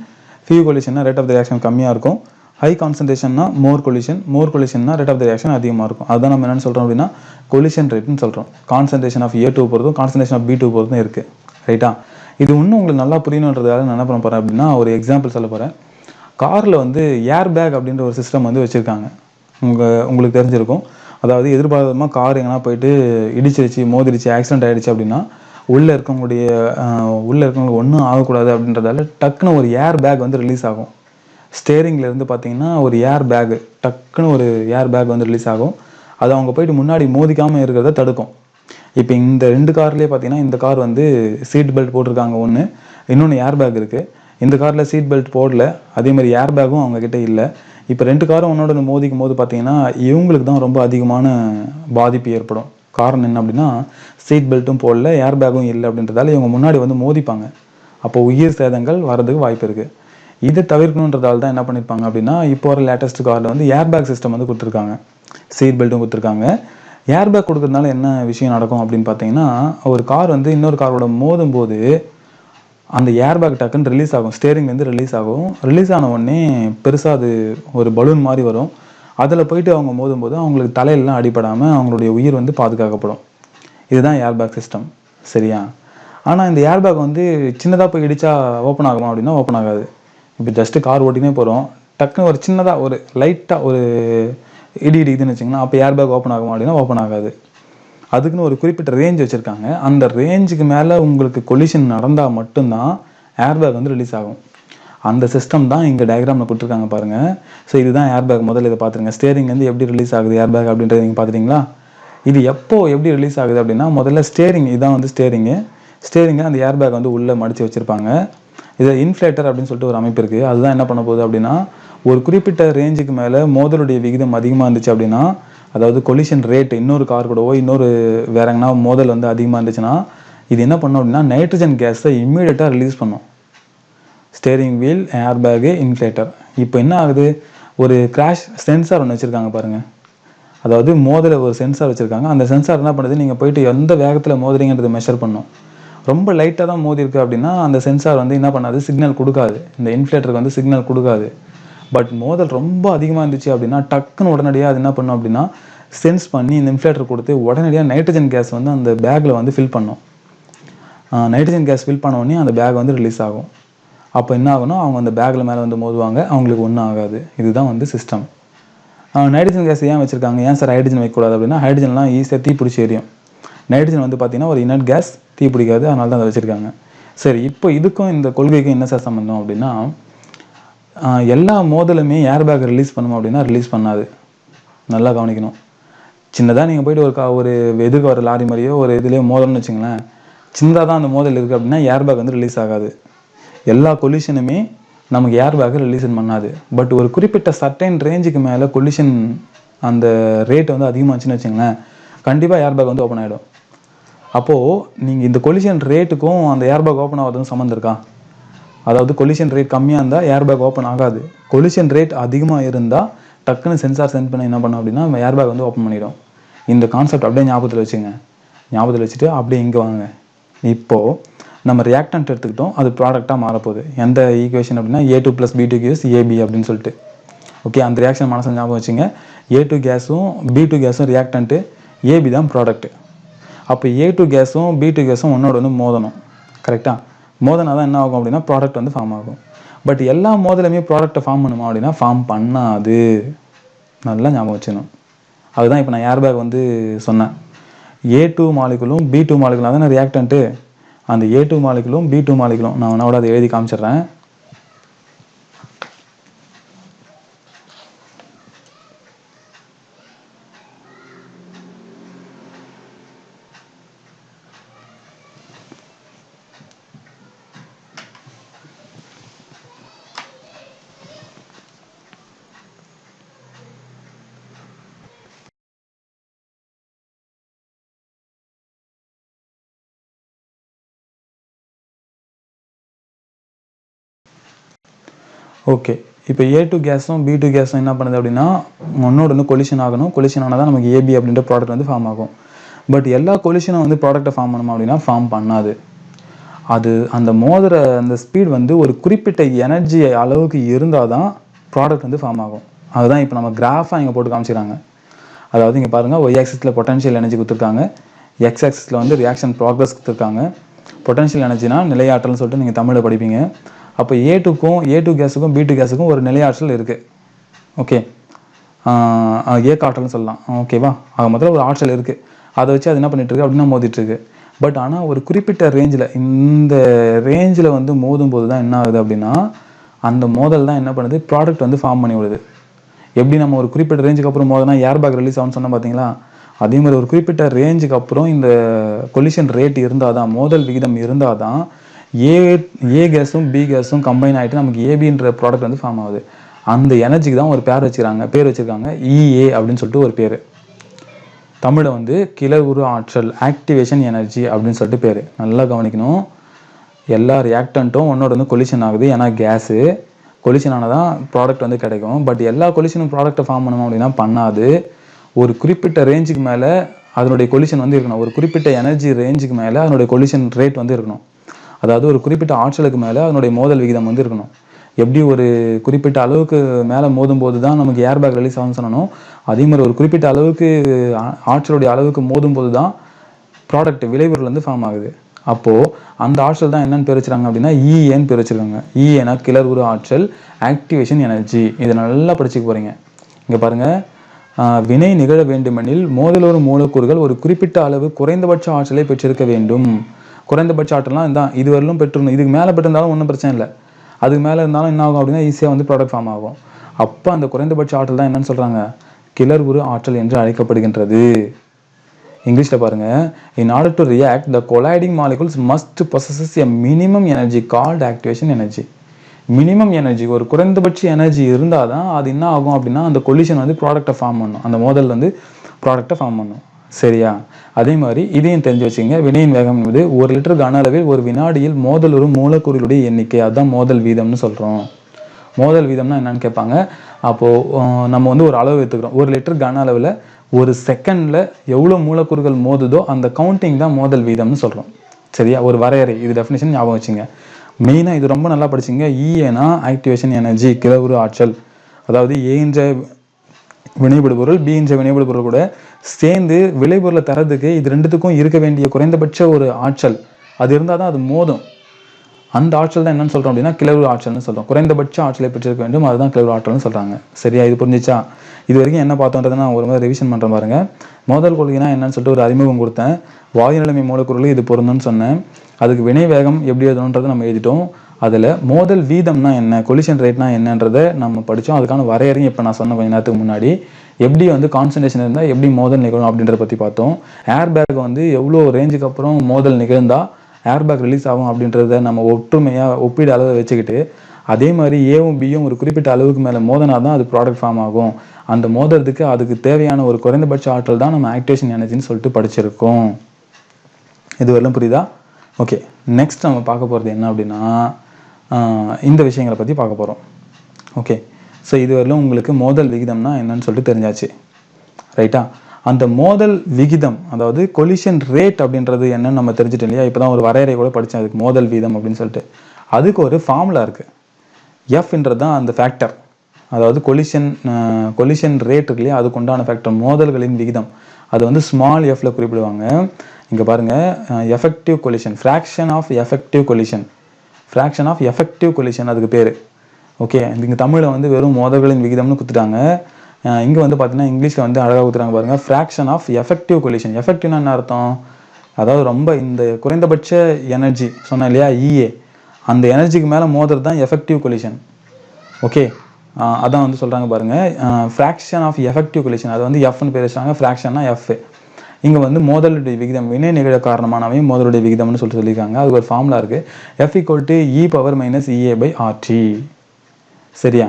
ஃபியூ கொலிஷன்னா ரேட் ஆஃப் த ரியாக்ஷன் கம்மியாக இருக்கும். ஹை கான்சன்ட்ரேஷன்னா மோர் கொலிஷன் மோர் கொலிஷன்னா ரேட் ஆஃப் த ரியாக்ஷன் அதிகமாக இருக்கும். அதுதான் நம்ம என்னென்னு சொல்கிறோம் அப்படின்னா கொலிஷன் ரேட்னு சொல்கிறோம் கான்சன்ட்ரேஷன் ஆஃப் ஏ டூ பொறுத்தும் கான்சன்ட்ரேஷன் ஆஃப் பி டூ பொறுத்தும் இருக்குது ரைட்டா இது இன்னும் உங்களுக்கு நல்லா புரியணுன்றதால நான் என்ன பண்ண போகிறேன் அப்படின்னா ஒரு எக்ஸாம்பிள் சொல்ல போகிறேன் காரில் வந்து ஏர் பேக் அப்படின்ற ஒரு சிஸ்டம் வந்து வச்சுருக்காங்க. உங்கள் உங்களுக்கு தெரிஞ்சிருக்கும். அதாவது எதிர்பாராதமாக கார் எங்கன்னா போயிட்டு இடிச்சிருச்சு மோதிருச்சு ஆக்சிடென்ட் ஆகிடுச்சு அப்படின்னா உள்ளே இருக்கவங்களுடைய உள்ளே இருக்கவங்களுக்கு ஒன்றும் ஆகக்கூடாது அப்படின்றதால டக்குன்னு ஒரு ஏர் பேக் வந்து ரிலீஸ் ஆகும். ஸ்டேரிங்லேருந்து பார்த்தீங்கன்னா ஒரு ஏர் பேக் டக்குன்னு ஒரு ஏர் பேக் வந்து ரிலீஸ் ஆகும். அது அவங்க போயிட்டு முன்னாடி மோதிக்காமல் இருக்கிறத தடுக்கும். இப்போ இந்த ரெண்டு கார்லேயே பார்த்தீங்கன்னா இந்த கார் வந்து சீட் பெல்ட் போட்டிருக்காங்க ஒன்று இன்னொன்று ஏர் பேக் இருக்குது இந்த காரில் சீட் பெல்ட் போடல. அதே மாதிரி ஏர் பேக்கும் அவங்கக்கிட்ட இல்லை. இப்போ ரெண்டு காரும் ஒன்னோட மோதிக்கும் போது பார்த்தீங்கன்னா இவங்களுக்கு தான் ரொம்ப அதிகமான பாதிப்பு ஏற்படும். காரணம் என்ன அப்படின்னா சீட் பெல்ட்டும் போடல ஏர் பேக்கும் இல்லை அப்படின்றதால இவங்க முன்னாடி வந்து மோதிப்பாங்க. அப்போ உயிர் சேதங்கள் வர்றதுக்கு வாய்ப்பு இருக்குது இதை தவிர்க்கணுன்றதால தான் என்ன பண்ணியிருப்பாங்க அப்படின்னா இப்போ வர லேட்டஸ்ட் காரில் வந்து ஏர் பேக் சிஸ்டம் வந்து கொடுத்துருக்காங்க. சீட் பெல்ட்டும் கொடுத்துருக்காங்க. ஏர் பேக் கொடுக்கறதுனால என்ன விஷயம் நடக்கும் அப்படின்னு பார்த்தீங்கன்னா ஒரு கார் வந்து இன்னொரு காரோட மோதும் போது அந்த ஏர் பேக் டக்குன்னு ரிலீஸ் ஆகும். ஸ்டேரிங்லேருந்து ரிலீஸ் ஆகும். ரிலீஸ் ஆன உடனே பெருசாக அது ஒரு பலூன் மாதிரி வரும். அதில் போயிட்டு அவங்க மோதும் போது அவங்களுக்கு தலையிலலாம் அடிபடாமல் அவங்களுடைய உயிர் வந்து பாதுகாக்கப்படும். இதுதான் ஏர் பேக் சிஸ்டம் சரியா? ஆனால் இந்த ஏர் பேக் வந்து சின்னதாக போய் இடித்தா ஓப்பன் ஆகுமா அப்படின்னா ஓப்பன் ஆகாது. இப்போ ஜஸ்ட்டு கார் ஓட்டினே போகிறோம் டக்குன்னு ஒரு சின்னதாக ஒரு லைட்டாக ஒரு இடி இடிக்குதுன்னு வச்சிங்கன்னா அப்போ ஏர் பேக் ஓப்பன் ஆகுமா அப்படின்னா ஓப்பன் ஆகாது. அதுக்குன்னு ஒரு குறிப்பிட்ட ரேஞ்ச் வச்சுருக்காங்க. அந்த ரேஞ்சுக்கு மேலே உங்களுக்கு கொலிஷன் நடந்தால் மட்டும்தான் ஏர்பேக் வந்து ரிலீஸ் ஆகும். அந்த சிஸ்டம் தான் இங்கே டயக்ராமில் கொடுத்துருக்காங்க பாருங்கள் ஸோ இதுதான் ஏர்பேக் முதல்ல இதை பார்த்துருங்க. ஸ்டேரிங் வந்து எப்படி ரிலீஸ் ஆகுது ஏர்பேக் அப்படின்றத நீங்கள் பார்த்துட்டீங்களா? இது எப்போ எப்படி ரிலீஸ் ஆகுது அப்படின்னா முதல்ல ஸ்டேரிங் இதான் வந்து ஸ்டேரிங்கு ஸ்டேரிங்கை அந்த ஏர்பேக் வந்து உள்ளே மடித்து வச்சுருப்பாங்க. இது இன்ஃப்ளேட்டர் அப்படின்னு சொல்லிட்டு ஒரு அமைப்பு இருக்குது அதுதான் என்ன பண்ண போகுது அப்படின்னா ஒரு குறிப்பிட்ட ரேஞ்சுக்கு மேலே மோதலுடைய விகிதம் அதிகமாக இருந்துச்சு அப்படின்னா அதாவது கொலிஷன் ரேட் இன்னொரு கார் கூடவோ இன்னொரு வேற எங்கன்னா மோதல் வந்து அதிகமாக இருந்துச்சுன்னா இது என்ன பண்ணும் அப்படின்னா நைட்ரஜன் கேஸை இம்மீடியட்டாக ரிலீஸ் பண்ணும். Steering wheel air bag inflator இப்போ என்ன ஆகுது? ஒரு கிராஷ் சென்சார் ஒன்று வச்சுருக்காங்க பாருங்கள் அதாவது மோதல ஒரு சென்சார் வச்சுருக்காங்க. அந்த சென்சார் என்ன பண்ணுது? நீங்கள் போயிட்டு எந்த வேகத்தில் மோதுறீங்கன்றது மெஷர் பண்ணும். ரொம்ப லைட்டாக தான் மோதிருக்கு அப்படின்னா அந்த சென்சார் வந்து என்ன பண்ணாது? சிக்னல் கொடுக்காது. இந்த இன்ஃப்ளேட்டருக்கு வந்து சிக்னல் கொடுக்காது. பட் மோதல் ரொம்ப அதிகமாக இருந்துச்சு அப்படின்னா டக்குன்னு உடனடியாக அது என்ன பண்ணும் அப்படின்னா சென்ஸ் பண்ணி இந்த இன்ஃப்ளேட்டர் கொடுத்து உடனடியாக நைட்ரஜன் கேஸ் வந்து அந்த பேக்கில் வந்து ஃபில் பண்ணும். நைட்ரஜன் கேஸ் ஃபில் பண்ண உடனே அந்த பேக் வந்து ரிலீஸ் ஆகும். அப்போ என்ன ஆகும்னா அவங்க அந்த பேக்கில் மேலே வந்து மோதுவாங்க. அவங்களுக்கு ஒன்றும் ஆகாது. இதுதான் வந்து சிஸ்டம் நைட்ரஜன் கேஸ் ஏன் வச்சுருக்காங்க? ஏன் சார் ஹைட்ரஜன் வைக்கக்கூடாது அப்படின்னா ஹைட்ரஜன்லாம் ஈஸியாக தீ பிடிச்சி எரியும். நைட்ரஜன் வந்து பார்த்தீங்கன்னா ஒரு இனட் கேஸ் தீ பிடிக்காது. அதனால தான் அதை வச்சுருக்காங்க. சரி இப்போ இதுக்கும் இந்த கொள்கைக்கும் என்ன சார் சம்மந்தம் அப்படின்னா எல்லா மோதலுமே ஏர் பேக் ரிலீஸ் பண்ணும் அப்படின்னா ரிலீஸ் பண்ணாது. நல்லா கவனிக்கணும். சின்னதாக நீங்கள் போயிட்டு ஒரு கா ஒரு எதுக்கு வர லாரி மாதிரியோ ஒரு இதுலேயோ மோதல்னு வச்சுங்களேன் சின்னதாக தான் அந்த மோதல் இருக்குது அப்படின்னா ஏர் பேக் வந்து ரிலீஸ் ஆகாது. எல்லா கொல்யூஷனுமே நமக்கு ஏர் பேக்கை ரிலீஷன் பண்ணாது. பட் ஒரு குறிப்பிட்ட சர்டைன் ரேஞ்சுக்கு மேலே கொல்யூஷன் அந்த ரேட் வந்து அதிகமாகச்சுன்னு வச்சுங்களேன் கண்டிப்பாக ஏர் பேக் வந்து ஓப்பன் ஆகிடும் அப்போது நீங்கள் இந்த கொலிஷன் ரேட்டுக்கும் அந்த ஏர் பேக் ஓப்பன் ஆகிறதுக்கும் சம்மந்தம் இருக்கா? அதாவது கொலிஷன் ரேட் கம்மியாக இருந்தால் ஏர் பேக் ஓப்பன் ஆகாது. கொலிஷன் ரேட் அதிகமாக இருந்தால் டக்குன்னு சென்சார் சென்ட் பண்ண என்ன பண்ணோம் அப்படின்னா ஏர் பேக் வந்து ஓப்பன் பண்ணிடும். இந்த கான்செப்ட் அப்படியே ஞாபகத்தில் வச்சுங்க. ஞாபகத்தில் வச்சுட்டு அப்படியே இங்கே வாங்க. இப்போது நம்ம ரியாக்டன்ட் எடுத்துக்கிட்டோம். அது ப்ராடக்டாக மாறப்போகுது. எந்த ஈக்குவேஷன் அப்படின்னா A two plus B two gas AB அப்படின்னு சொல்லிட்டு. ஓகே அந்த ரியாக்ஷன் மனசில் ஞாபகம் வச்சுங்க. ஏ டூ கேஸும் பி டூ கேஸும் ரியாக்டன்ட்டு ஏபி தான் ப்ராடக்ட்டு அப்போ ஏ டூ கேஸும் பி டூ கேஸும் ஒன்னோட வந்து மோதணும். கரெக்டாக மோதனா தான் என்ன ஆகும் அப்படின்னா ப்ராடக்ட் வந்து ஃபார்ம் ஆகும். பட் எல்லா மோதலுமே ப்ராடக்ட்டை ஃபார்ம் பண்ணுமா அப்படின்னா ஃபார்ம் பண்ணாது. நல்லா ஞாபகம் வச்சுக்கணும். அதுதான் இப்போ நான் ஏர் பேக் வந்து சொன்னேன். ஏ டூ மாலிகுலும் பி டூ மாலிகுலும் அதான ரியாக்டன்ட்டு அந்த ஏ டூ மாலிகுலும் பி டூ மாலிகுலும் நான் உன்னோட அதை எழுதி காமிச்சிடுறேன். ஓகே இப்போ ஏ டூ கேஸும் பி டூ கேஸும் என்ன பண்ணுது அப்படின்னா ஒன்னோட ஒன்று கொலிஷன் ஆகணும். கொலிஷன் ஆனால் தான் நமக்கு ஏபி அப்படின்ற ப்ராடக்ட் வந்து ஃபார்ம் ஆகும். பட் எல்லா கொலிஷனும் வந்து ப்ராடக்ட்டை ஃபார்ம் பண்ணுமா அப்படின்னா ஃபார்ம் பண்ணாது. அது அந்த மோதிர அந்த ஸ்பீட் வந்து ஒரு குறிப்பிட்ட எனர்ஜி அளவுக்கு இருந்தால் தான் ப்ராடக்ட் வந்து ஃபார்ம் ஆகும். அதுதான் இப்போ நம்ம கிராஃபாக இங்கே போட்டு காமிச்சிக்கிறாங்க அதாவது இங்கே பாருங்கள் ஒய் ஆக்சிஸில் பொட்டன்ஷியல் எனர்ஜி கொடுத்துருக்காங்க. எக்ஸ் ஆக்சிஸில் வந்து ரியாக்ஷன் ப்ராக்ரஸ் கொடுத்துருக்காங்க. பொட்டன்ஷியல் எனர்ஜினா நிலையாற்றல்னு சொல்லிட்டு நீங்கள் தமிழில் படிப்பீங்க. அப்போ ஏ டூக்கும் ஏ டூ கேஸுக்கும் பி டூ கேஸுக்கும் ஒரு நிலையாற்றல் இருக்குது ஓகே ஏக்க ஆற்றல்னு சொல்லலாம். ஓகேவா ஆக மொத்தத்தில் ஒரு ஆற்றல் இருக்குது அதை வச்சு அது என்ன பண்ணிட்டு இருக்கு? அப்படின்னா மோதிட்டுருக்கு பட் ஆனால் ஒரு குறிப்பிட்ட ரேஞ்சில் இந்த ரேஞ்சில் வந்து மோதும் போது தான் என்ன ஆகுது அப்படின்னா அந்த மோதல் தான் என்ன பண்ணுது? ப்ராடக்ட் வந்து ஃபார்ம் பண்ணி விடுது. எப்படி நம்ம ஒரு குறிப்பிட்ட ரேஞ்சுக்கு அப்புறம் மோதினா ஏர் பேக் ரிலீஸ் ஆகும்னு சொன்னால் பார்த்தீங்களா அதே மாதிரி ஒரு குறிப்பிட்ட ரேஞ்சுக்கு அப்புறம் இந்த கொலிஷன் ரேட் இருந்தால் தான் மோதல் விகிதம் இருந்தால் தான் ஏ ஏ கேஸும் பி கேஸும் கம்பைன் ஆகிட்டு நமக்கு ஏபின்ற ப்ராடக்ட் வந்து ஃபார்ம் ஆகுது. அந்த எனர்ஜிக்கு தான் ஒரு பேர் வச்சுருக்காங்க பேர் வச்சுருக்காங்க இஏ அப்படின்னு சொல்லிட்டு ஒரு பேர். தமிழை வந்து கிளவுரு ஆற்றல் ஆக்டிவேஷன் எனர்ஜி அப்படின்னு சொல்லிட்டு பேர். நல்லா கவனிக்கணும். எல்லா ரியாக்டண்ட்டும் ஒன்னோட வந்து கொலிஷன் ஆகுது. ஏன்னா கேஸு கொலிஷன் ஆனதான் தான் ப்ராடக்ட் வந்து கிடைக்கும். பட் எல்லா கொலிஷனும் ப்ராடக்ட்டை ஃபார்ம் பண்ணணும் அப்படின்னா பண்ணாது. ஒரு குறிப்பிட்ட ரேஞ்சுக்கு மேலே அதனுடைய கொலிஷன் வந்து இருக்கணும். ஒரு குறிப்பிட்ட எனர்ஜி ரேஞ்சுக்கு மேலே அதனுடைய கொலிஷன் ரேட் வந்து இருக்கணும். அதாவது ஒரு குறிப்பிட்ட ஆற்றலுக்கு மேலே அதனுடைய மோதல் விகிதம் வந்து இருக்கணும். எப்படி ஒரு குறிப்பிட்ட அளவுக்கு மேலே மோதும் போது தான் நமக்கு ஏர் பேக் ரிலீஸ் ஆகும்னு சொன்னனோ அதே மாதிரி ஒரு குறிப்பிட்ட அளவுக்கு ஆற்றலுடைய அளவுக்கு மோதும் போது தான் ப்ராடக்ட் விளைபொருள் வந்து ஃபார்ம் ஆகுது. அப்போது அந்த ஆற்றல் தான் என்னன்னு பேர் அப்படின்னா இஏன்னு பேர் வச்சிருக்காங்க இஏனா கிளர் உரு ஆற்றல் ஆக்டிவேஷன் எனர்ஜி இதை நல்லா படிச்சுக்க போகிறீங்க இங்கே பாருங்கள் வினை நிகழ வேண்டுமெனில் மோதலோரு மூலக்கூறுகள் ஒரு குறிப்பிட்ட அளவு குறைந்தபட்ச ஆற்றலை பெற்றிருக்க வேண்டும். குறைந்தபட்ச ஆற்றல்லாம் இதுதான் இதுவரையிலும் பெற்றிருந்தோம். இதுக்கு மேலே பெற்றிருந்தாலும் ஒன்றும் பிரச்சனை இல்லை. அதுக்கு மேலே இருந்தாலும் என்ன ஆகும் அப்படின்னா ஈஸியாக வந்து ப்ராடக்ட் ஃபார்ம் ஆகும். அப்போ அந்த குறைந்தபட்ச ஆற்றல் தான் என்னன்னு சொல்கிறாங்க கிளர் உரு ஆற்றல் என்று அழைக்கப்படுகின்றது. இங்கிலீஷில் பாருங்க. In order to react the colliding molecules must possess a minimum energy called activation energy minimum energy ஒரு குறைந்தபட்ச எனர்ஜி இருந்தால் தான் அது என்ன ஆகும் அப்படின்னா அந்த கொலிஷன் வந்து ப்ராடக்ட்டை ஃபார்ம் பண்ணும். அந்த மோதல் வந்து ப்ராடக்ட்டை ஃபார்ம் பண்ணும். சரியா? அதே மாதிரி இதையும் தெரிஞ்சு வச்சுங்க வினையின் வேகம் என்பது ஒரு லிட்டர் கன அளவில் ஒரு வினாடியில் மோதலுறும் மூலக்கூறுகளுடைய எண்ணிக்கை. அதுதான் மோதல் வீதம்னு சொல்கிறோம் மோதல் வீதம்னா என்னன்னு கேட்பாங்க. அப்போது நம்ம வந்து ஒரு அளவு எடுத்துக்கிறோம். ஒரு லிட்டர் கன அளவில் ஒரு செகண்டில் எவ்வளோ மூலக்கூறுகள் மோதுதோ அந்த கவுண்டிங் தான் மோதல் வீதம்னு சொல்கிறோம் சரியா? ஒரு வரையறை. இது டெஃபினேஷன் ஞாபகம் வச்சுங்க. மெயினாக இது ரொம்ப நல்லா படிச்சிங்க. இஏனா ஆக்டிவேஷன் எனர்ஜி கிளவுரு ஆற்றல். அதாவது ஏன்ற வினைபடுபொருள் பி என்ற வினைபடுபொருள் கூட சேர்ந்து விளைபொருளை தரதுக்கு இது ரெண்டுத்துக்கும் இருக்க வேண்டிய குறைந்தபட்ச ஒரு ஆற்றல். அது இருந்தால் தான் அது மோதும். அந்த ஆற்றல் தான் என்னன்னு சொல்கிறோம் அப்படின்னா கிளவு ஆற்றல்னு சொல்கிறோம் குறைந்தபட்ச ஆற்றலை பெற்றிருக்க வேண்டும். அதுதான் கிளவு ஆற்றல்னு சொல்கிறாங்க சரியா? இது புரிஞ்சிச்சா? இது வரைக்கும் என்ன பார்த்தோன்றதை நான் ஒரு மாதிரி ரிவிஷன் பண்ணுறேன் பாருங்க. மோதல் கொள்கைனா என்னன்னு சொல்லிட்டு ஒரு அறிமுகம் கொடுத்தேன். வாயு நிலைமை மூலக்கூறுகளும் இது பொருந்தும்னு சொன்னேன். அதுக்கு வினை வேகம் எப்படி எழுதணுன்றதை நம்ம எழுதிட்டோம். அதில் மோதல் வீதம்னா என்ன கொலிஷன் ரேட்னா என்னன்றதை நம்ம படித்தோம் அதுக்கான வரையறையும் இப்போ நான் சொன்ன கொஞ்ச நேரத்துக்கு முன்னாடி. எப்படி வந்து கான்சன்ட்ரேஷன் இருந்தால் எப்படி மோதல் நிகழும் அப்படின்றத பற்றி பார்த்தோம். ஏர் பேக் வந்து எவ்வளோ ரேஞ்சுக்கு அப்புறம் மோதல் நிகழ்ந்தால் ஏர் பேக் ரிலீஸ் ஆகும் அப்படின்றத நம்ம ஒற்றுமையாக ஒப்பீடு அளவை வச்சுக்கிட்டு அதே மாதிரி ஏவும் பியும் ஒரு குறிப்பிட்ட அளவுக்கு மேலே மோதனா தான் அது ப்ராடக்ட் ஃபார்ம் ஆகும். அந்த மோதுறதுக்கு அதுக்கு தேவையான ஒரு குறைந்தபட்ச ஆற்றல் தான் நம்ம ஆக்டிவேஷன் எனர்ஜின்னு சொல்லிட்டு படிச்சிருக்கோம். இதுவரையிலும் புரியுதா? ஓகே நெக்ஸ்ட் நம்ம பார்க்க போகிறது என்ன அப்படின்னா இந்த விஷயங்களை பற்றி பார்க்க போகிறோம் ஓகே ஸோ இதுவரையிலும் உங்களுக்கு மோதல் விகிதம்னா என்னன்னு சொல்லிட்டு தெரிஞ்சாச்சு. ரைட்டா அந்த மோதல் விகிதம் அதாவது கொலிஷன் ரேட் அப்படின்றது என்னன்னு நம்ம தெரிஞ்சுட்டோம் இல்லையா? இப்போ தான் ஒரு வரையறை கூட படித்தேன் அதுக்கு மோதல் விகிதம் அப்படின்னு சொல்லிட்டு. அதுக்கு ஒரு ஃபார்முலா இருக்குது எஃப்ன்றது தான் அந்த ஃபேக்டர் அதாவது கொலிஷன் கொலிஷன் ரேட் இருக்கு இல்லையா? அதுக்கு உண்டான ஃபேக்டர் மோதல்களின் விகிதம். அது வந்து ஸ்மால் எஃப்ல குறிப்பிடுவாங்க. இங்கே பாருங்கள் effective collision fraction of effective collision fraction of effective collision அதுக்கு பேர். ஓகே இங்கே தமிழில் வந்து வெறும் மோதல்களின் விகிதம்னு கொடுத்துட்டாங்க. இங்கே வந்து பார்த்தீங்கன்னா இங்கிலீஷில் வந்து அழகாக கொடுத்துறாங்க பாருங்க. ஃப்ராக்ஷன் ஆஃப் எஃபெக்டிவ் கொலிஷன் எஃபெக்டிவ்னா என்ன அர்த்தம்? அதாவது ரொம்ப இந்த குறைந்தபட்ச எனர்ஜி சொன்னேன் இல்லையா? இஏ அந்த எனர்ஜிக்கு மேலே மோதுறது தான் எஃபெக்டிவ் கொலிஷன் ஓகே அதான் வந்து சொல்கிறாங்க பாருங்க. ஃப்ராக்ஷன் ஆஃப் எஃபெக்டிவ் கொலிஷன் அது வந்து எஃப்னு பேர் வச்சாங்க. ஃப்ராக்ஷன்னா எஃப் இங்கே வந்து மோதலுடைய விகிதம் வினை நிகழ காரணமானவை மோதலுடைய விகிதம்னு சொல்லிட்டு சொல்லியிருக்காங்க. அதுக்கு ஒரு ஃபார்முலா இருக்குது F equal to E power minus E A by RT சரியா?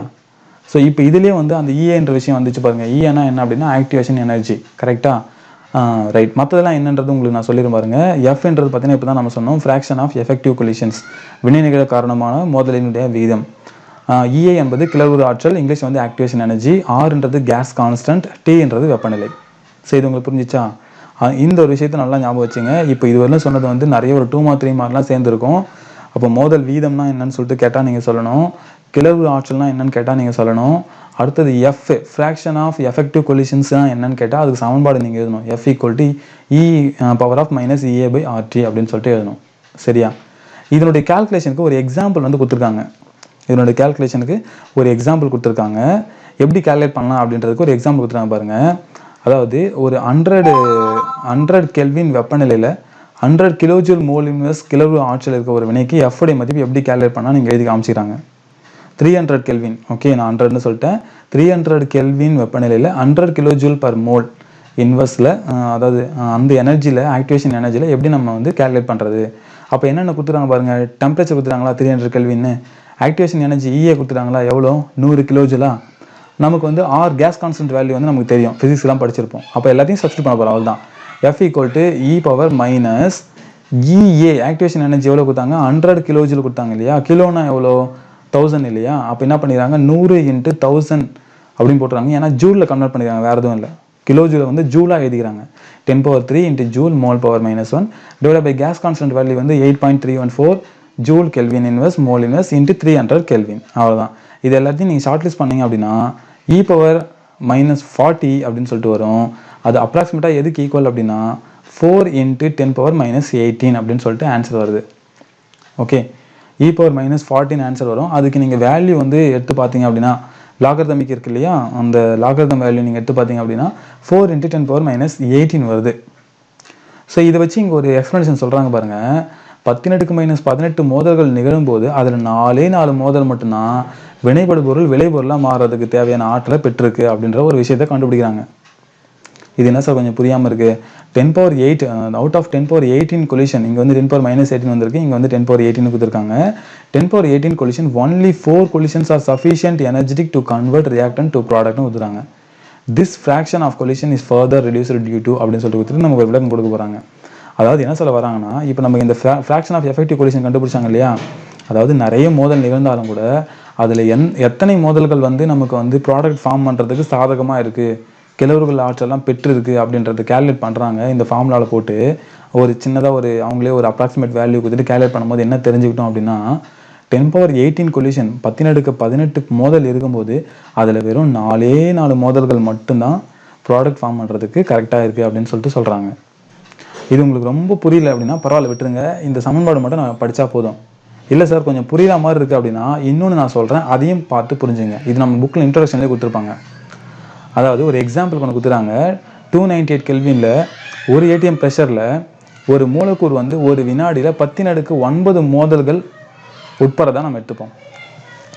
ஸோ இப்போ இதுலேயே வந்து அந்த இஏன்ற விஷயம் வந்துச்சு பாருங்கள் இஏனா என்ன அப்படின்னா ஆக்டிவேஷன் எனர்ஜி கரெக்டாக ரைட் மற்றதெல்லாம் என்னன்றது உங்களுக்கு நான் சொல்லிடும் பாருங்க. எஃப்ன்றது பார்த்தீங்கன்னா இப்போ தான் நம்ம சொன்னோம். ஃப்ராக்ஷன் ஆஃப் எஃபெக்டிவ் கொலிஷன்ஸ் வினை நிகழ காரணமான மோதலினுடைய விகிதம். இஏ என்பது கிளர்வுறு ஆற்றல் இங்கிலீஷ் வந்து ஆக்டிவேஷன் எனர்ஜி ஆர்ன்றது கேஸ் கான்ஸ்டன்ட் டீன்றது வெப்பநிலை. சரி இது உங்களுக்கு புரிஞ்சிச்சா? இந்த ஒரு விஷயத்தை நல்லா ஞாபகம் வச்சுங்க. இப்போ இதுவரையிலும் சொன்னது வந்து நிறைய ஒரு டூ மார்க் த்ரீ மார்க்லாம் சேர்ந்துருக்கும். அப்போ மோதல் வீதம்னா என்னன்னு சொல்லிட்டு கேட்டால் நீங்கள் சொல்லணும். கிளர்வு ஆற்றல்னா என்னன்னு கேட்டால் நீங்கள் சொல்லணும். அடுத்தது எஃப் ஃப்ராக்ஷன் ஆஃப் எஃபெக்டிவ் கொலிஷன்ஸ்னா என்னன்னு கேட்டால் அதுக்கு சமன்பாடு நீங்கள் எழுதணும். F equal E power of minus E A by RT அப்படின்னு சொல்லிட்டு எழுதணும். சரியா? இதனுடைய கால்குலேஷனுக்கு ஒரு எக்ஸாம்பிள் வந்து கொடுத்துருக்காங்க. இதனுடைய கால்குலேஷனுக்கு ஒரு எக்ஸாம்பிள் கொடுத்துருக்காங்க. எப்படி கால்குலேட் பண்ணலாம் அப்படின்றதுக்கு ஒரு எக்ஸாம்பிள் கொடுத்துருக்காங்க பாருங்கள் அதாவது ஒரு ஹண்ட்ரடு ஹண்ட்ரட் கெல்வின் வெப்பநிலையில் hundred kilojoule mole inverse kilo ஆற்றல் இருக்க ஒரு வினைக்கு எஃப்டி மதிப்பு எப்படி கேல்குலேட் பண்ணால் நீங்கள் எழுதி காமிச்சிக்கிறாங்க. த்ரீ ஹண்ட்ரட் கெல்வின் ஓகே நான் ஹண்ட்ரட்னு சொல்லிட்டேன். த்ரீ ஹண்ட்ரட் கெல்வின் வெப்பநிலையில் ஹண்ட்ரட் கிலோஜூல் பர் மோல் இன்வெர்ஸில் அதாவது அந்த எனர்ஜியில் ஆக்டிவேஷன் எனர்ஜியில் எப்படி நம்ம வந்து கேல்குலேட் பண்ணுறது அப்போ என்னென்ன கொடுத்துறாங்க பாருங்க டெம்பரேச்சர் கொடுத்துறாங்களா த்ரீ ஹண்ட்ரட் கெல்வின்னு ஆக்டிவேஷன் எனர்ஜி ஈஏ கொடுத்துறாங்களா எவ்வளோ நூறு கிலோஜுலா நமக்கு வந்து ஆர் கேஸ் கான்ஸ்டன்ட் வேல்யூ வந்து நமக்கு தெரியும். ஃபிசிக்ஸ்லாம் படிச்சிருப்போம். அப்போ எல்லாத்தையும் சப்ஸ்டிட் பண்ண போகிறோம் அவ்வளோதான் F equal to E power minus E A activation energy எவ்வளோ கொடுத்தாங்க? ஹண்ட்ரட் கிலோஜில் கொடுத்தாங்க இல்லையா? கிலோனா எவ்வளோ தௌசண்ட் இல்லையா? அப்போ என்ன பண்ணிடுறாங்க? நூறு இன்ட்டு தௌசண்ட் அப்படின்னு போட்டுறாங்க. ஏன்னா ஜூலில் கன்வெர்ட் பண்ணிக்கிறாங்க வேறு எதுவும் இல்லை. கிலோ ஜூலை வந்து ஜூலாக எழுதிக்கிறாங்க. Ten power three into joule mole power minus one divide by gas constant value வந்து eight point three one four joule kelvin inverse mole inverse into three hundred kelvin அவ்வளோதான் இது எல்லாத்தையும் நீங்கள் ஷார்ட் லிஸ்ட் பண்ணீங்க அப்படின்னா இ power minus forty அப்படின்னு சொல்லிட்டு வரும். அது அப்ராக்சிமேட்டாக எதுக்கு ஈக்குவல் அப்படின்னா four into ten power minus eighteen அப்படின்னு சொல்லிட்டு ஆன்சர் வருது. Okay E power minus forty answer வரும். அதுக்கு நீங்கள் வேல்யூ வந்து எடுத்து பார்த்தீங்க அப்படின்னா லாகர்தமிக் இருக்கு இல்லையா? அந்த லாகர்தம் வேல்யூ நீங்கள் எடுத்து பார்த்தீங்க அப்படின்னா four into ten power minus eighteen வருது. ஸோ இதை வச்சு இங்கே ஒரு எக்ஸ்ப்ளனேஷன் சொல்கிறாங்க பாருங்கள் பத்தினெட்டுக்கு மைனஸ் பதினெட்டு மோதல்கள் நிகழும்போது அதில் நாலே நாலு மோதல் மட்டும்தான் வினைபடுபொருள் விளைபொருளாக மாறுறதுக்கு தேவையான ஆற்றலை பெற்றிருக்கு அப்படின்ற ஒரு விஷயத்தை கண்டுபிடிக்கிறாங்க. இது என்ன சார் கொஞ்சம் புரியாமல் இருக்குது ten power eight out of ten power eighteen collision இங்கே வந்து டென் பவர் மைனஸ் எயிட்டின் வந்திருக்கு இங்கே வந்து டென் பவர் எயிட்டின் கொடுத்துருக்காங்க. Ten power eighteen collision only four collisions are sufficient energetic to convert reactant to ப்ராடக்ட்னு கொடுத்துறாங்க this fraction of collision is further reduced due to அப்படின்னு சொல்லிட்டு கொடுத்துட்டு நமக்கு ஒரு விளக்கம் கொடுக்க போகிறாங்க அதாவது என்ன சொல்ல வராங்கன்னா இப்போ நம்ம இந்த ஃப்ராக்ஷன் ஆஃப் எஃபெக்டிவ் கொலிஷன் கண்டுபிடிச்சாங்க இல்லையா? அதாவது நிறைய மோதல் நிகழ்ந்தாலும் கூட அதில் என் எத்தனை மோதல்கள் வந்து நமக்கு வந்து ப்ராடக்ட் ஃபார்ம் பண்ணுறதுக்கு சாதகமாக இருக்குது கிழவர்கள் ஆற்றெல்லாம் பெற்றிருக்கு அப்படின்றது கேல்குலேட் பண்ணுறாங்க இந்த ஃபார்முலாவில் போட்டு ஒரு சின்னதாக ஒரு அவங்களே ஒரு அப்ராக்சிமேட் வேல்யூ கொடுத்துட்டு கேல்குலேட் பண்ணும்போது என்ன தெரிஞ்சுக்கிட்டோம் அப்படின்னா டென் பவர் எயிட்டீன் கொலிஷன் பத்தினடுக்கு பதினெட்டு மோதல் இருக்கும்போது அதில் வெறும் நாலே நாலு மோதல்கள் மட்டும்தான் ப்ராடக்ட் ஃபார்ம் பண்ணுறதுக்கு கரெக்டாக இருக்குது அப்படின்னு சொல்லிட்டு சொல்கிறாங்க இது உங்களுக்கு ரொம்ப புரியல அப்படின்னா பரவாயில்ல விட்டுருங்க. இந்த சமன்பாடு மட்டும் நான் படித்தா போதும். இல்லை சார் கொஞ்சம் புரியல மாதிரி இருக்குது அப்படின்னா இன்னொன்று நான் சொல்கிறேன் அதையும் பார்த்து புரிஞ்சுங்க. இது நம்ம புக்கில் இன்ட்ரடக்ஷன்லேயே கொடுத்துருப்பாங்க. அதாவது ஒரு எக்ஸாம்பிள் கொண்டு கொடுத்துறாங்க. டூ நைன்டி எயிட் கெல்வினில் ஒரு ஏடிஎம் ப்ரெஷரில் ஒரு மூலக்கூறு வந்து ஒரு வினாடியில் பத்தின் அடுக்கு ஒன்பது மோதல்கள் உட்பட தான் நம்ம எடுத்துப்போம்.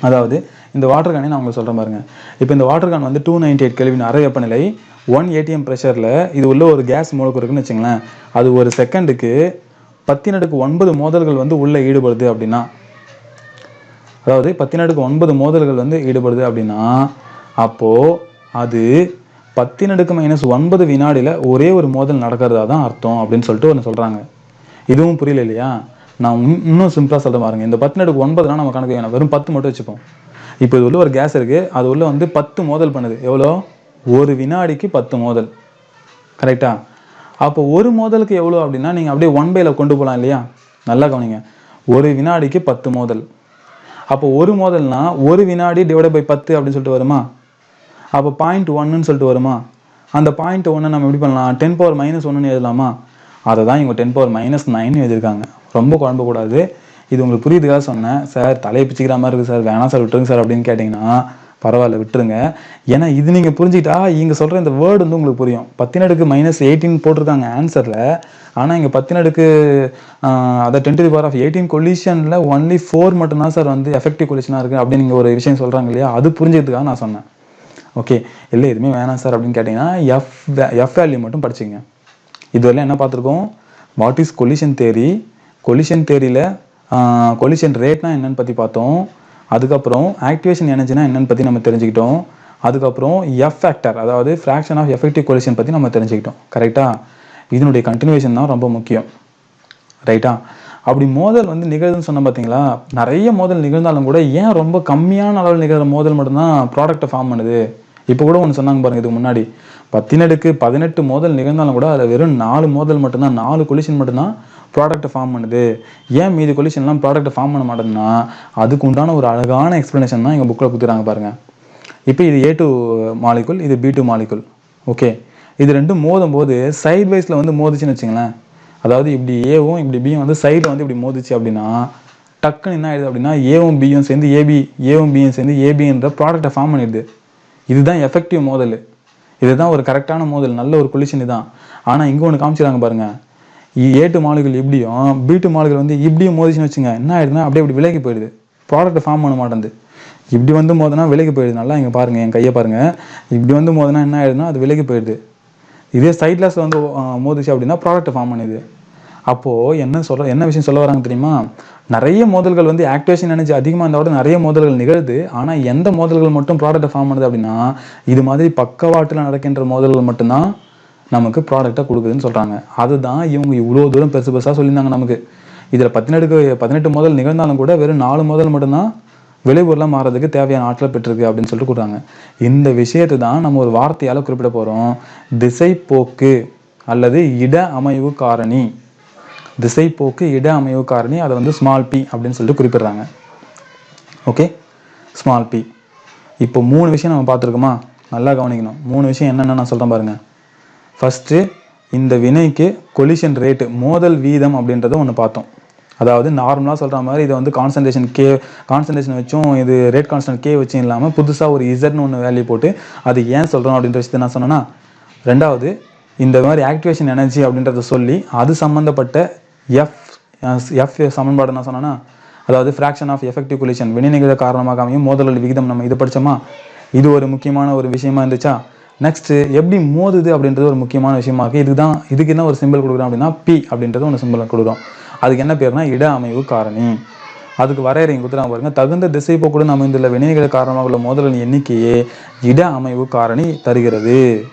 அதாவது இந்த வாட்டர் கேனே நான் உங்களுக்கு சொல்கிறேன் பாருங்க. இப்போ இந்த வாட்டர் கேன் வந்து டூ நைன்டி எயிட் கெல்வின் அறை வெப்பநிலை ஒன் ஏடிஎம் ப்ரெஷரில் இது உள்ள ஒரு கேஸ் மூலக்கூறு இருக்குன்னு வச்சுங்களேன். அது ஒரு செகண்டுக்கு பத்தினடுக்கு ஒன்பது மோதல்கள் வந்து உள்ளே ஈடுபடுது அப்படின்னா அதாவது பத்தினடுக்கு ஒன்பது மோதல்கள் வந்து ஈடுபடுது அப்படின்னா அப்போது அது பத்தினடுக்கு மைனஸ் ஒன்பது வினாடியில் ஒரே ஒரு மோதல் நடக்கிறதா தான் அர்த்தம் அப்படின்னு சொல்லிட்டு ஒன்று சொல்கிறாங்க இதுவும் புரியல இல்லையா? நான் இன்னும் சிம்பிளாக சொல்ல பாருங்க. இந்த பத்தினடுக்கு ஒன்பதுனா நம்ம கணக்கு வேணும் வெறும் பத்து மட்டும் வச்சுப்போம். இப்போ இது உள்ள ஒரு கேஸ் இருக்குது அது உள்ள வந்து பத்து மோதல் பண்ணுது. எவ்வளோ? ஒரு வினாடிக்கு பத்து மோதல். கரெக்டா அப்போ ஒரு மோதலுக்கு எவ்வளோ அப்படின்னா நீங்கள் அப்படியே ஒன் பைல கொண்டு போகலாம் இல்லையா? நல்லா கவனிங்க. ஒரு வினாடிக்கு பத்து மோதல். அப்போ ஒரு மோதல்னா ஒரு வினாடி டிவைட் பை பத்து அப்படின்னு சொல்லிட்டு வருமா? அப்போ பாயிண்ட் ஒன்னுன்னு சொல்லிட்டு வருமா? அந்த பாயிண்ட் ஒன்று நம்ம எப்படி பண்ணலாம்? டென் பவர் மைனஸ் ஒன்றுன்னு எழுதலாமா? அதை தான் இவங்க டென் பவர் மைனஸ் நைன் எழுதியிருக்காங்க. ரொம்ப குழம்பக்கூடாது இது உங்களுக்கு புரியுதுக்காக சொன்னேன். சார் தலையை பிச்சுக்கிற மாதிரி இருக்குது சார். வேணாம் சார் விட்டுருங்க சார் அப்படின்னு கேட்டிங்கன்னா பரவாயில்ல விட்டுருங்க. ஏன்னா இது நீங்கள் புரிஞ்சுக்கிட்டா இங்கே சொல்கிற இந்த வேர்டு வந்து உங்களுக்கு புரியும். பத்தினடுக்கு மைனஸ் எயிட்டீன் போட்டிருக்காங்க ஆன்சரில் ஆனால் இங்கே பத்தினடுக்கு அதை ten to power of eighteen கொலிஷனில் only four மட்டும்தான் சார் வந்து எஃபெக்டிவ் கொலிஷனாக இருக்குது அப்படின்னு நீங்கள் ஒரு விஷயம் சொல்கிறாங்க இல்லையா? அது புரிஞ்சுக்கிறதுக்காக நான் சொன்னேன். ஓகே இல்லை எதுவுமே வேணாம் சார் அப்படின்னு கேட்டிங்கன்னா எஃப் எஃப் வேல்யூ மட்டும் படிச்சுங்க இதுவரையிலும் என்ன பார்த்துருக்கோம்? What is collision theory collision தேரியில் collision ரேட்னா என்னன்னு பற்றி பார்த்தோம். அதுக்கப்புறம் ஆக்டிவேஷன் எனர்ஜினா என்னன்னு பற்றி நம்ம தெரிஞ்சுக்கிட்டோம். அதுக்கப்புறம் எஃப் ஃபேக்டர் அதாவது ஃப்ராக்ஷன் ஆஃப் எஃபெக்டிவ் கொலிஷன் பற்றி நம்ம தெரிஞ்சுக்கிட்டோம். கரெக்டாக இதனுடைய கண்டினியூஷன் தான் ரொம்ப முக்கியம். ரைட்டா அப்படி மோதல் வந்து நிகழுதுன்னு சொன்ன பார்த்தீங்களா நிறைய மோதல் நிகழ்ந்தாலும் கூட ஏன் ரொம்ப கம்மியான அளவில் நிகழ்கிற மோதல் மட்டும்தான் ப்ராடக்ட்டை ஃபார்ம் பண்ணுது? இப்போ கூட ஒன்று சொன்னாங்க பாருங்க இதுக்கு முன்னாடி. பத்தினடுக்கு பதினெட்டு மோதல் நிகழ்ந்தாலும் கூட அதில் வெறும் நாலு மோதல் மட்டும்தான் நாலு கொலிஷன் மட்டும்தான் ப்ராடக்ட்டை ஃபார்ம் பண்ணுது. ஏன் மீதி கொலிஷன்லாம் ப்ராடக்ட்டை ஃபார்ம் பண்ண மாட்டேன்னா அதுக்கு உண்டான ஒரு அழகான எக்ஸ்ப்ளனேஷன் தான் எங்கள் புக்கில் கொடுத்துறாங்க பாருங்கள் இப்போ இது ஏ டூ மாலிகுல் இது பி டூ மாலிகுல் ஓகே இது ரெண்டும் மோதும் போது சைட் வைஸில் வந்து மோதிச்சுன்னு வச்சுங்களேன். அதாவது இப்படி ஏவும் இப்படி பியும் வந்து சைடில் வந்து இப்படி மோதிச்சு அப்படின்னா டக்குன்னு என்ன ஆயிடுது அப்படின்னா ஏவும் பியும் சேர்ந்து ஏபி ஏவும் பியும் சேர்ந்து ஏபின்ற ப்ராடக்ட்டை ஃபார்ம் பண்ணிடுது. இதுதான் எஃபெக்டிவ் மோதல். இதுதான் ஒரு கரெக்டான மோதல் நல்ல ஒரு கொலிஷன் இதுதான். ஆனால் இங்கே ஒன்று காமிச்சிடுறாங்க பாருங்கள் ஏட்டு மாடுகள் இப்படியும் பீட்டு மாடுகள் வந்து இப்படியும் மோதிச்சுன்னு வச்சுங்க என்ன ஆயிடுதுன்னா அப்படியே இப்படி விலகி போயிடுது. ப்ராடக்ட் ஃபார்ம் பண்ண மாட்டேங்குது இப்படி வந்து மோதினா விலகி போயிடுது. நல்லா இங்கே பாருங்க என் கையை பாருங்க. இப்படி வந்து மோதினா என்ன ஆயிடுதுன்னா அது விலகி போயிடுது. இதே சைட்லஸ் வந்து மோதிச்சு அப்படின்னா ப்ராடக்ட் ஃபார்ம் பண்ணுது அப்போது என்ன சொல்ற என்ன விஷயம் சொல்ல வராங்க தெரியுமா? நிறைய மோதல்கள் வந்து ஆக்டிவேஷன் எனர்ஜி அதிகமாக இருந்தால் கூட நிறைய மோதல்கள் நிகழுது. ஆனால் எந்த மோதல்கள் மட்டும் ப்ராடக்ட்டை ஃபார்ம் பண்ணுது அப்படின்னா இது மாதிரி பக்கவாட்டில் நடக்கின்ற மோதல்கள் மட்டும்தான் நமக்கு ப்ராடக்டை கொடுக்குதுன்னு சொல்கிறாங்க அதுதான் இவங்க இவ்வளோ தூரம் பெருசு பெருசாக சொல்லியிருந்தாங்க நமக்கு. இதில் பதினெட்டு பதினெட்டு முதல் நிகழ்ந்தாலும் கூட வெறும் நாலு முதல் மட்டும்தான் விளைபொருளாக மாறதுக்கு தேவையான ஆற்றல் பெற்றிருக்கு அப்படின்னு சொல்லிட்டு கொடுக்குறாங்க. இந்த விஷயத்தை தான் நம்ம ஒரு வார்த்தையால் குறிப்பிட போகிறோம் திசைப்போக்கு அல்லது இட அமைவு காரணி. திசைப்போக்கு இட அமைவு காரணி அதை வந்து ஸ்மால் பி அப்படின்னு சொல்லிட்டு குறிப்பிடுறாங்க. ஓகே ஸ்மால் பி இப்போ மூணு விஷயம் நம்ம பார்த்துருக்கோமா? நல்லா கவனிக்கணும். மூணு விஷயம் என்னென்ன நான் சொல்கிறேன் பாருங்கள் ஃபஸ்ட்டு இந்த வினைக்கு கொலிஷன் ரேட்டு மோதல் வீதம் அப்படின்றத ஒன்று பார்த்தோம். அதாவது நார்மலாக சொல்கிற மாதிரி இதை வந்து கான்சன்ட்ரேஷன் கே கான்சன்ட்ரேஷன் வச்சும் இது ரேட் கான்ஸ்டன்ட் கே வச்சும் இல்லாமல் புதுசாக ஒரு இசட்னு ஒன்று வேல்யூ போட்டு அது ஏன் சொல்கிறோம் அப்படின்ற விஷயத்தை நான் சொன்னேன்னா ரெண்டாவது இந்த மாதிரி ஆக்டிவேஷன் எனர்ஜி அப்படின்றத சொல்லி அது சம்மந்தப்பட்ட எஃப் எஃப் சமன்பாடு நான் சொன்னேன்னா அதாவது ஃப்ராக்ஷன் ஆஃப் எஃபெக்டிவ் கொலிஷன் வினைநிகழ காரணமாக அமையும் மோதல்கள் விகிதம் நம்ம இது படித்தோமா இது ஒரு முக்கியமான ஒரு விஷயமா இருந்துச்சா? நெக்ஸ்ட்டு எப்படி மோதுது அப்படின்றது ஒரு முக்கியமான விஷயமா இருக்கு. இதுதான் இதுக்கு என்ன ஒரு சிம்பிள் கொடுக்குறோம் அப்படின்னா பி அப்படின்றது ஒன்று சிம்பிள் கொடுக்குறோம். அதுக்கு என்ன பேர்னா இட அமைவு காரணி. அதுக்கு வரையறை இங்க கொடுத்துறாங்க பாருங்க. தகுந்த திசை போக்குடன் அமைந்துள்ள வினைகள் காரணமாக உள்ள மோதலின் எண்ணிக்கையே இட அமைவு காரணி தருகிறது.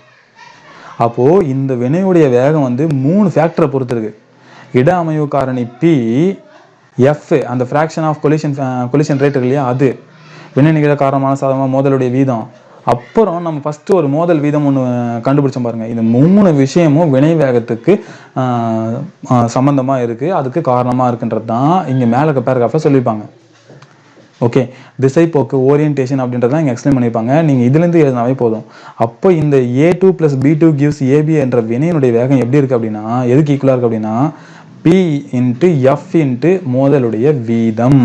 அப்போ இந்த வினையுடைய வேகம் வந்து மூணு ஃபேக்டரை பொறுத்து இருக்கு இட அமைவு காரணி பி எஃப் அந்த fraction of collision collision rate இல்லையா? அது. வினை நிகழ காரணமான சாதமாக மோதலுடைய வீதம். அப்புறம் நம்ம ஃபஸ்ட்டு ஒரு மோதல் வீதம் ஒன்று கண்டுபிடிச்சோம் பாருங்கள் இந்த மூணு விஷயமும் வினை வேகத்துக்கு சம்மந்தமாக இருக்குது அதுக்கு காரணமாக இருக்குன்றது தான் இங்கே மேலே இருக்க பேராகிராஃபில் சொல்லியிருப்பாங்க. ஓகே திசைப்போக்கு ஓரியன்டேஷன் அப்படின்றத இங்கே எக்ஸ்பிளைன் பண்ணியிருப்பாங்க. நீங்கள் இதுலேருந்து எழுதினாவே போதும். அப்போ இந்த A two plus B two gives AB என்ற வினையினுடைய வேகம் எப்படி இருக்குது அப்படின்னா எதுக்கு ஈக்குவலாக இருக்குது அப்படின்னா பி இன்ட்டு எஃப் இன்ட்டு மோதலுடைய வீதம்.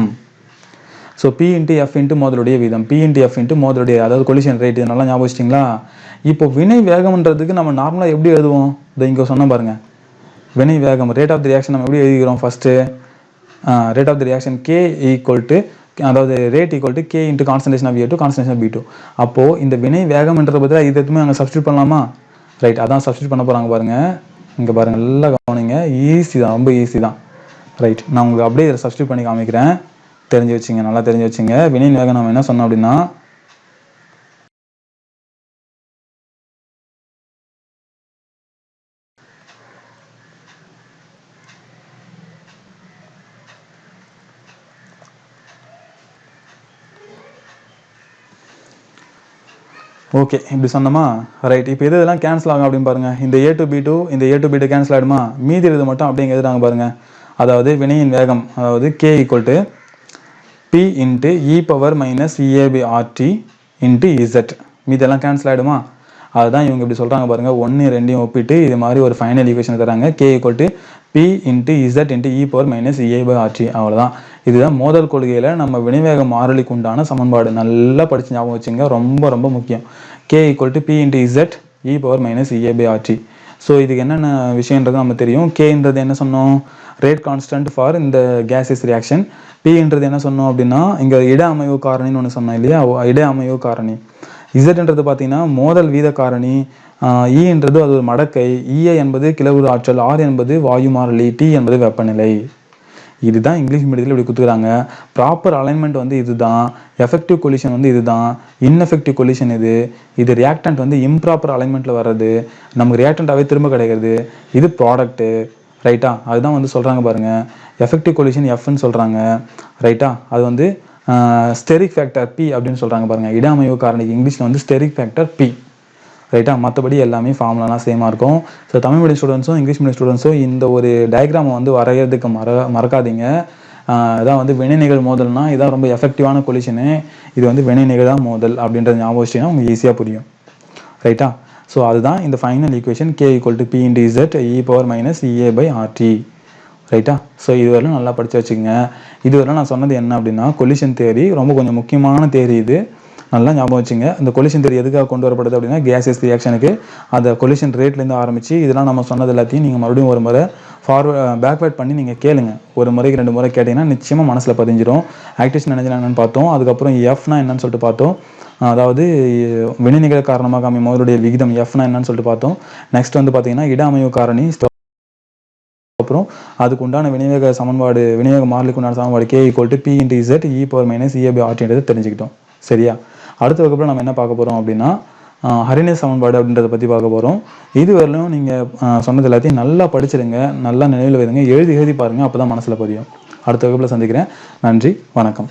So P into F into மோதலுடைய வீதம் பி இன்ட்டு எஃப் இன்ட்டு மோதலுடைய அதாவது கொலிஷன் ரேட் இதெல்லாம் ஞாபகம் வச்சிட்டிங்களா? இப்போ வினை வேகம்ன்றதுக்கு நம்ம நார்மலாக எப்படி எழுதுவோம்? இதை இங்கே சொன்ன பாருங்கள் வினை வேகம் ரேட் ஆஃப் தி ரியாக்ஷன் நம்ம எப்படி எழுதிக்கிறோம் first rate of the reaction K equal to அதாவது rate equal to K into concentration of A two concentration of B two அப்போது இந்த வினை வேகம்ன்றத பற்றி இது எதுவுமே அங்கே சப்ஸ்டியூட் பண்ணலாமா? ரைட் அதான் சப்ஸ்டியூட் பண்ண போகிறாங்க பாருங்கள் இங்கே பாருங்கள் நல்லா கவனிங்க. ஈஸி தான் ரொம்ப ஈஸி தான். ரைட் நான் உங்களுக்கு அப்படியே இதை சப்ஸ்டியூட் பண்ணி காமிக்கிறேன். தெரிஞ்சு வச்சுங்க நல்லா தெரிஞ்சு வச்சுங்க. வினையின் வேகம் நம்ம என்ன சொன்னோம் அப்படின்னா ஓகே இப்படி சொன்னோமா? ரைட் இப்போ எது இதெல்லாம் கேன்சல் ஆகும் அப்படின்னு பாருங்க. இந்த ஏ டு பி டூ இந்த A to B two cancel ஆகிடுமா மீதி இது மட்டும் அப்படிங்கிறது நாங்கள் பாருங்க. அதாவது வினையின் வேகம் அதாவது K equal to P into E power minus E A B RT into Z மீதெல்லாம் cancel ஆகிடுமா அதுதான் இவங்க இப்படி சொல்கிறாங்க பாருங்கள் ஒன்று ரெண்டையும் ஒப்பிட்டு இது மாதிரி ஒரு ஃபைனல் ஈக்குவேஷன் தராங்க. K equal to P into Z into E power minus E A by RT அவ்வளோதான் இதுதான் மோதல் கொள்கையில் நம்ம வினைவேக மாறிலிக்கு உண்டான சமன்பாடு. நல்லா படித்து ஞாபகம் வச்சுங்க. ரொம்ப ரொம்ப முக்கியம். K equal to P into Z E power minus E A by RT so இதுக்கு என்னென்ன விஷயன்றது நம்ம தெரியும். கேன்றது என்ன சொன்னோம்? ரேட் கான்ஸ்டன்ட் ஃபார் இந்த கேஸஸ் ரியாக்ஷன் பின்றது என்ன சொன்னோம் அப்படின்னா இங்கே இட அமைவு காரணின்னு ஒன்று சொன்னேன் இல்லையா? இட அமைவு காரணி. இசட்ன்றது பார்த்தீங்கன்னா மோதல் வீத காரணி. ஈன்றது e அது ஒரு மடக்கை. ஈஏ என்பது கிளவுறு ஆற்றல். ஆர் என்பது வாயு மாறிலி டி என்பது வெப்பநிலை. இதுதான் இங்கிலீஷ் மீடியத்தில் இப்படி கொடுத்துக்கிறாங்க ப்ராப்பர் அலைன்மெண்ட் வந்து இதுதான். எஃபெக்டிவ் கொலிஷன் வந்து இதுதான். இன்எஃபெக்டிவ் கொலிஷன் இது இது ரியாக்டன்ட் வந்து இம்ப்ராப்பர் அலைன்மெண்ட்டில் வர்றது. நமக்கு ரியாக்டண்ட்டாகவே திரும்ப கிடைக்கிறது. இது ப்ராடக்ட்டு ரைட்டா? அதுதான் வந்து சொல்கிறாங்க பாருங்கள் எஃபெக்டிவ் கொலிஷன் எஃப்னு சொல்கிறாங்க ரைட்டா? அது வந்து ஸ்டெரிக் ஃபேக்டர் பி அப்படின்னு சொல்கிறாங்க பாருங்கள் இடமைவு காரணிக்கு இங்கிலீஷில் வந்து ஸ்டெரிக் ஃபேக்டர் பி ரைட்டா? மற்றபடி எல்லாமே ஃபார்முலாலாம் சேமாக இருக்கும். ஸோ தமிழ் மீடியம் ஸ்டூடெண்ட்ஸும் இங்கிலீஷ் மீடியம் ஸ்டூடெண்ட்ஸும் இந்த ஒரு டயக்ராமை வந்து வரைகிறதுக்கு மற மறக்காதீங்க. இதான் வந்து வினைநிகழ் மோதல்னா இதான் ரொம்ப எஃபெக்டிவான கொலிஷனு இது வந்து வினைநிகழாக மோதல் அப்படின்றது ஞாபகம் வச்சிங்கன்னா உங்களுக்கு ஈஸியாக புரியும். ரைட்டா? ஸோ அதுதான் இந்த final equation K equal to P into Z E power minus E A by RT ரைட்டா ஸோ இதுவரையிலும் நல்லா படித்து வச்சுக்கோங்க. இதுவரையிலும் நான் சொன்னது என்ன அப்படின்னா கொலிஷன் தேரி ரொம்ப கொஞ்சம் முக்கியமான தேரி இது. நல்லா ஞாபகம் வச்சுங்க. இந்த கொலிஷன் தேரி எதுக்காக கொண்டு வரப்படுது அப்படின்னா கேசஸ் ரியாக்ஷனுக்கு அந்த கொலிஷன் ரேட்லேருந்து ஆரம்பித்து இதெல்லாம் நம்ம சொன்னது எல்லாத்தையும் நீங்கள் மறுபடியும் ஒரு முறை ஃபார்வர்ட் பேக்வேர்ட் பண்ணி நீங்கள் கேளுங்க. ஒரு முறைக்கு ரெண்டு முறை கேட்டிங்கன்னா நிச்சயமாக மனசில் பதிஞ்சிடும் ஆக்டிவேஷன் எனர்ஜி என்னென்னு பார்த்தோம். அதுக்கப்புறம் எஃப்னா என்னன்னு சொல்லிட்டு பார்த்தோம். அதாவது வினைநிகழ காரணமாக அமையும். முதலுடைய விகிதம் எஃப்னா என்னன்னு சொல்லிட்டு பார்த்தோம். நெக்ஸ்ட் வந்து பார்த்தீங்கன்னா இட அமைவு காரணி அப்புறம் அதுக்கு உண்டான விநியோக சமன்பாடு விநியோக மாறலுக்கு உண்டான சமன்பாடு K equal to P into Z E power minus E A B ஆர்டின்றது தெரிஞ்சுக்கிட்டோம். சரியா? அடுத்த வகுப்பில் நம்ம என்ன பார்க்க போகிறோம் அப்படின்னா ஹரிணை சமன்பாடு அப்படின்றத பற்றி பார்க்க போகிறோம் இது வரலையும் நீங்கள் சொன்னது எல்லாத்தையும் நல்லா படிச்சிருங்க. நல்லா நினைவில் வைங்க. எழுதி எழுதி பாருங்கள் அப்போ தான் மனசில் பதியும். அடுத்த வகுப்பில் சந்திக்கிறேன். நன்றி. வணக்கம்.